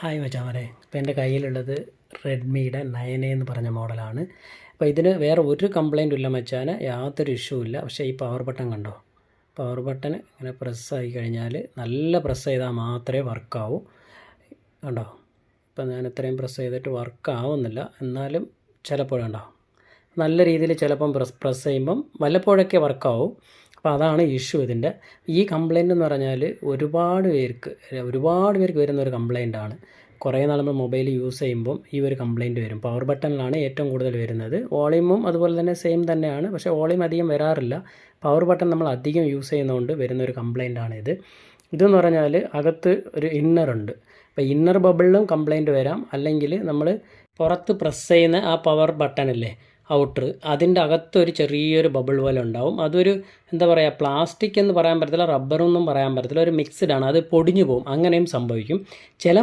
Hi മച്ചാമരെ. ഇപ്പോൾ എന്റെ കയ്യിലുള്ളത് റെഡ്മിയുടെ നയൻ എന്ന് പറഞ്ഞ മോഡലാണ്. അപ്പോൾ ഇതിന് വേറെ ഒരു കംപ്ലൈന്റും ഇല്ല മച്ചാന്. യാതൊരു ഇഷ്യൂ ഇല്ല. പക്ഷേ ഈ പവർ ബട്ടൺ കണ്ടോ? പവർ ബട്ടൺ ഇങ്ങനെ പ്രസ് ആയി കഴിഞ്ഞാൽ നല്ല പ്രസ് ചെയ്താൽ മാത്രമേ വർക്കാവൂ കണ്ടോ? ഇപ്പം ഞാൻ ഇത്രയും പ്രസ് ചെയ്തിട്ട് വർക്കാവുന്നില്ല എന്നാലും ചിലപ്പോഴുണ്ടോ നല്ല രീതിയിൽ ചിലപ്പം പ്രസ് പ്രസ് ചെയ്യുമ്പം വല്ലപ്പോഴൊക്കെ വർക്കാവും അപ്പോൾ അതാണ് ഇഷ്യൂ ഇതിന്റെ. ഈ കംപ്ലൈന്റ് എന്ന് പറഞ്ഞാൽ ഒരുപാട് പേർക്ക് ഒരുപാട് പേർക്ക് വരുന്ന ഒരു കംപ്ലൈന്റ് ആണ്. കുറേ നാൾ നമ്മൾ മൊബൈൽ യൂസ് ചെയ്യുമ്പം ഈ ഒരു കംപ്ലൈന്റ് വരും. പവർ ബട്ടണിലാണ് ഏറ്റവും കൂടുതൽ വരുന്നത്. വോളിയമും അതുപോലെ തന്നെ സെയിം തന്നെയാണ്. പക്ഷേ വോളിയം അധികം വരാറില്ല. പവർ ബട്ടൺ നമ്മൾ അധികം യൂസ് ചെയ്യുന്നതുകൊണ്ട് വരുന്ന ഒരു കംപ്ലൈന്റ് ആണ് ഇത്. ഇതെന്ന് പറഞ്ഞാൽ അകത്ത് ഒരു ഇന്നർ ഉണ്ട്. അപ്പോൾ ഇന്നർ ബബിളിലും കംപ്ലൈന്റ് വരാം. അല്ലെങ്കിൽ നമ്മൾ പുറത്ത് പ്രസ് ചെയ്യുന്ന ആ പവർ ബട്ടണില്ലേ ഔട്ടർ അതിന്റെ അകത്തൊരു ചെറിയൊരു ബബിൾ പോലെ ഉണ്ടാവും. അതൊരു എന്താ പറയുക പ്ലാസ്റ്റിക് എന്ന് പറയാൻ പറ്റത്തില്ല റബ്ബറൊന്നും പറയാൻ പറ്റത്തില്ല. ഒരു മിക്സ്ഡ് ആണ്. അത് പൊടിഞ്ഞു പോകും. അങ്ങനെയും സംഭവിക്കും. ചില